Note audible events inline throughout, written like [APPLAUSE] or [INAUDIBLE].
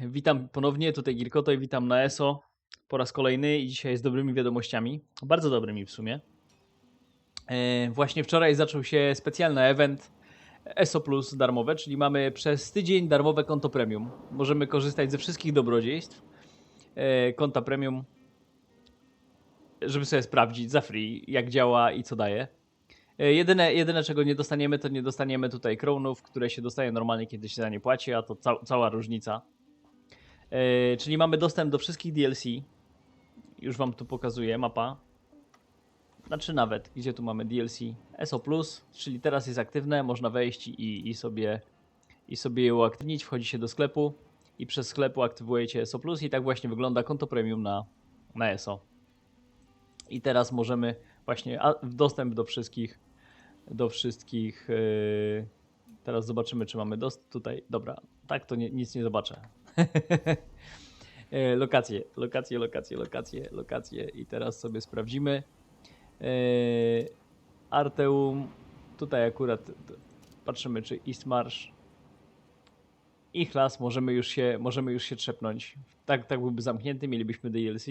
Witam ponownie, tutaj Girkoto i witam na ESO po raz kolejny i dzisiaj z dobrymi wiadomościami, bardzo dobrymi w sumie. E, właśnie wczoraj zaczął się specjalny event ESO Plus darmowe, czyli mamy przez tydzień darmowe konto premium. Możemy korzystać ze wszystkich dobrodziejstw e, konta premium, żeby sobie sprawdzić za free, jak działa i co daje. E, Jedyne, jedyne, czego nie dostaniemy, to nie dostaniemy tutaj kronów, które się dostaje normalnie, kiedy się za nie płaci, a to ca cała różnica. E, czyli mamy dostęp do wszystkich DLC. Już wam tu pokazuję mapa. Znaczy nawet, gdzie tu mamy DLC SO+, czyli teraz jest aktywne, można wejść i, i, sobie, i sobie je uaktywnić. Wchodzi się do sklepu i przez sklepu aktywujecie SO+, i tak właśnie wygląda konto premium na, na ESO. I teraz możemy właśnie dostęp do wszystkich, do wszystkich. Yy, teraz zobaczymy, czy mamy dostęp tutaj. Dobra, tak to nie, nic nie zobaczę. [LAUGHS] E, lokacje, lokacje, lokacje, lokacje, lokacje. I teraz sobie sprawdzimy. E, Arteum. Tutaj akurat patrzymy, czy Eastmarsh. Ich las możemy już się, możemy już się trzepnąć. Tak, tak byłby zamknięty, mielibyśmy DLC.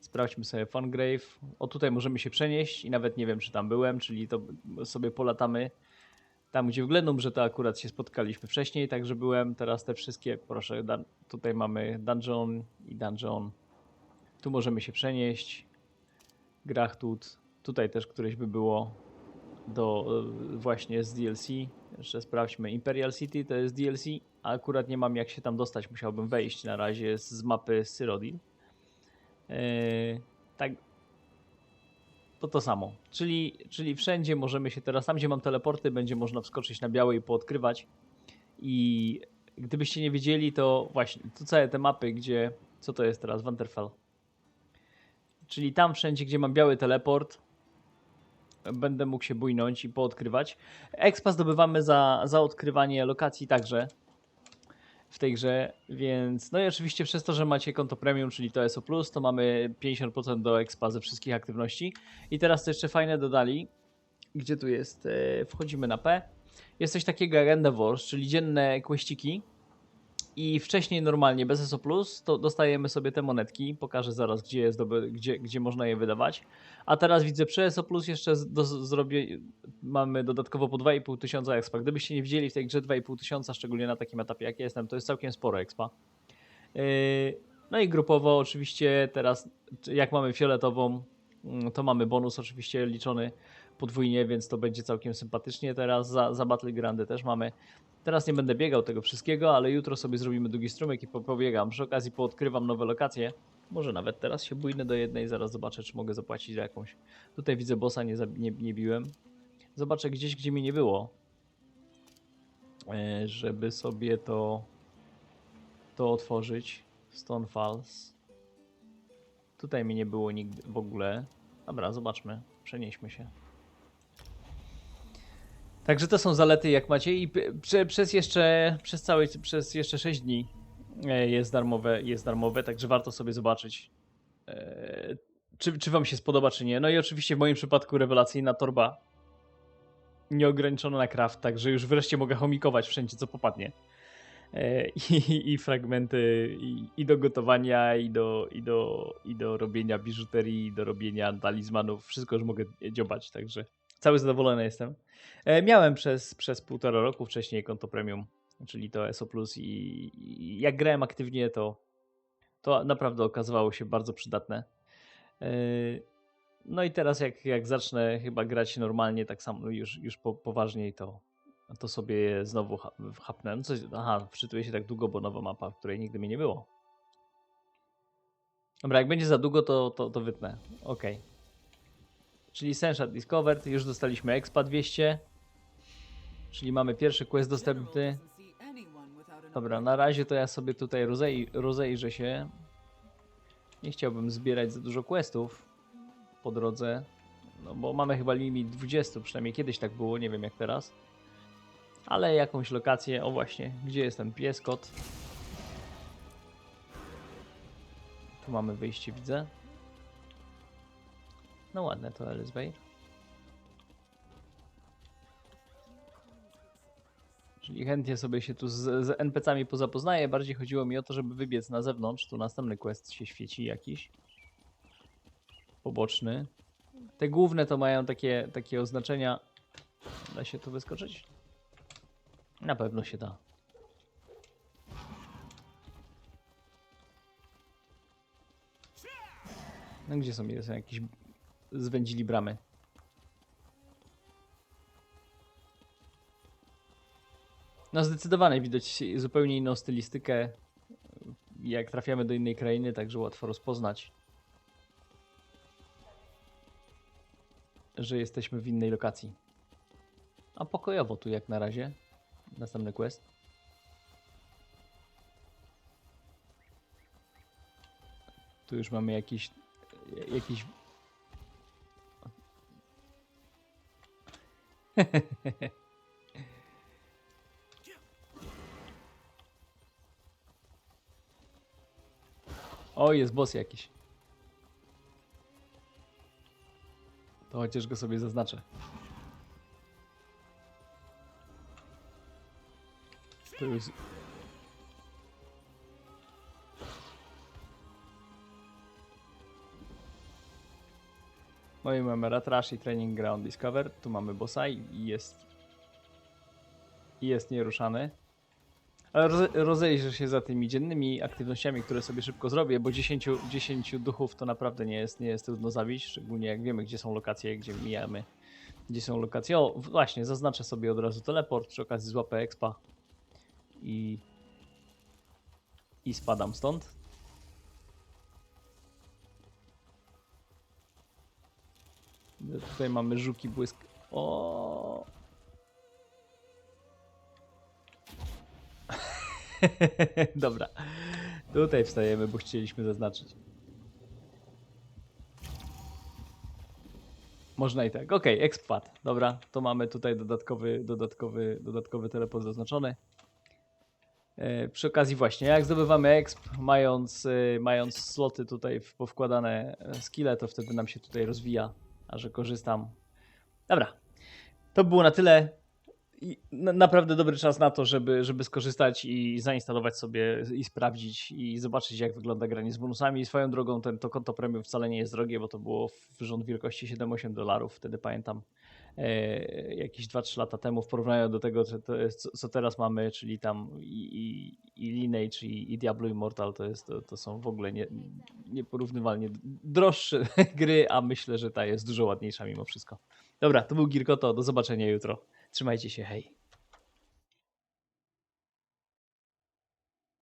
Sprawdźmy sobie Fungrave. O tutaj możemy się przenieść i nawet nie wiem, czy tam byłem, czyli to sobie polatamy tam, gdzie w Glenum, że to akurat się spotkaliśmy wcześniej, także byłem. Teraz te wszystkie, proszę, tutaj mamy dungeon i dungeon. Tu możemy się przenieść. Grachtut. Tutaj też któreś by było do e, właśnie z DLC. Jeszcze sprawdźmy. Imperial City to jest DLC, a akurat nie mam jak się tam dostać. Musiałbym wejść na razie z, mapy Cyrodiil. Yy, tak, to to samo. Czyli, czyli wszędzie możemy się teraz, tam gdzie mam teleporty, będzie można wskoczyć na białe i poodkrywać. I gdybyście nie wiedzieli, to właśnie, tu całe te mapy, gdzie, co to jest teraz, Winterfell. Czyli tam wszędzie, gdzie mam biały teleport, będę mógł się bujnąć i poodkrywać. Expa zdobywamy za, za odkrywanie lokacji także w tej grze, więc no i oczywiście przez to, że macie konto premium, czyli to SO+, to mamy 50% do expa ze wszystkich aktywności. I teraz to jeszcze fajne dodali, gdzie tu jest, e, wchodzimy na P, jest coś takiego jak Endeavors, czyli dzienne kłeściki i wcześniej normalnie bez SO+, to dostajemy sobie te monetki, pokażę zaraz gdzie jest, gdzie, gdzie można je wydawać. A teraz widzę przy SO+, jeszcze do, zrobię, mamy dodatkowo po 2,5 tysiąca expa. Gdybyście nie widzieli w tej grze 2,5 tysiąca, szczególnie na takim etapie jak jestem, to jest całkiem sporo expa. Yy, No i grupowo oczywiście teraz, jak mamy fioletową, mm, to mamy bonus oczywiście liczony podwójnie, więc to będzie całkiem sympatycznie. Teraz za, za Battle Grandy też mamy. Teraz nie będę biegał tego wszystkiego, ale jutro sobie zrobimy długi strumyk i po- pobiegam. Przy okazji poodkrywam nowe lokacje. Może nawet teraz się bójnę do jednej, zaraz zobaczę, czy mogę zapłacić za jakąś. Tutaj widzę bossa, nie, nie, nie biłem. Zobaczę gdzieś, gdzie mi nie było. E, Żeby sobie to, to otworzyć. Stone Falls. Tutaj mi nie było nigdy w ogóle. Dobra, zobaczmy. Przenieśmy się. Także to są zalety, jak macie i prze, przez jeszcze przez cały przez jeszcze 6 dni e, jest darmowe, jest darmowe, także warto sobie zobaczyć. e, Czy, czy wam się spodoba, czy nie. No i oczywiście w moim przypadku rewelacyjna torba nieograniczona na craft, także już wreszcie mogę chomikować wszędzie, co popadnie. E, [LAUGHS] I, i fragmenty i, i do gotowania, i do, i, do, i do robienia biżuterii, i do robienia talizmanów. Wszystko już mogę dziobać, także cały zadowolony jestem. E, Miałem przez, przez półtora roku wcześniej konto premium, czyli to SO+, i, i jak grałem aktywnie, to, to naprawdę okazywało się bardzo przydatne. E, No i teraz jak, jak zacznę chyba grać normalnie, tak samo już, już po, poważniej, to, to sobie znowu ha- chapnę. No coś, aha, wczytuję się tak długo, bo nowa mapa, której nigdy mnie nie było. Dobra, jak będzie za długo, to, to, to wytnę. Okej. Czyli Senshot Discovered, już dostaliśmy Expa 200. Czyli mamy pierwszy quest dostępny. Dobra, na razie to ja sobie tutaj rozej rozejrzę się. Nie chciałbym zbierać za dużo questów po drodze. No bo mamy chyba limit 20, przynajmniej kiedyś tak było, nie wiem jak teraz. Ale jakąś lokację, o właśnie, gdzie jest ten pies, kot? Tu mamy wyjście, widzę. No ładne to Elizabeth. Czyli chętnie sobie się tu z, z NPC-ami pozapoznaję. Bardziej chodziło mi o to, żeby wybiec na zewnątrz. Tu następny quest się świeci jakiś. Poboczny. Te główne to mają takie, takie oznaczenia. Da się tu wyskoczyć? Na pewno się da. No gdzie są? Są jakieś zwędzili bramy. No zdecydowanie widać zupełnie inną stylistykę jak trafiamy do innej krainy, także łatwo rozpoznać, że jesteśmy w innej lokacji. A pokojowo tu jak na razie. Następny quest. Tu już mamy jakiś jakiś [LAUGHS] O, jest boss jakiś. To chociaż go sobie zaznaczę. To już... No i mamy Ratrash i Training Ground Discover. Tu mamy bossa i jest... I jest nieruszany. Ale roze, rozejrzę się za tymi dziennymi aktywnościami, które sobie szybko zrobię, bo 10, 10 duchów to naprawdę nie jest, nie jest trudno zabić, szczególnie jak wiemy, gdzie są lokacje, gdzie mijamy, gdzie są lokacje. O, właśnie, zaznaczę sobie od razu teleport, przy okazji złapę expa i, i spadam stąd. Tutaj mamy żuki błysk. O, [LAUGHS] Dobra. Tutaj wstajemy, bo chcieliśmy zaznaczyć. Można i tak. Ok, expad. Dobra, to mamy tutaj dodatkowy, dodatkowy, dodatkowy teleport zaznaczony. E, przy okazji właśnie, jak zdobywamy exp, mając, e, mając sloty tutaj powkładane e, skille, to wtedy nam się tutaj rozwija, a że korzystam. Dobra, to było na tyle naprawdę dobry czas na to, żeby, żeby skorzystać i zainstalować sobie i sprawdzić i zobaczyć jak wygląda granie z bonusami. I swoją drogą ten, to konto premium wcale nie jest drogie, bo to było w rząd wielkości 7-8 dolarów, wtedy pamiętam jakieś 2-3 lata temu w porównaniu do tego, jest, co teraz mamy, czyli tam i, i, i Lineage i, i Diablo Immortal, to, jest, to, to są w ogóle nie, nieporównywalnie droższe [LAUGHS] gry, a myślę, że ta jest dużo ładniejsza mimo wszystko. Dobra, to był Girkoto, do zobaczenia jutro. Trzymajcie się, hej.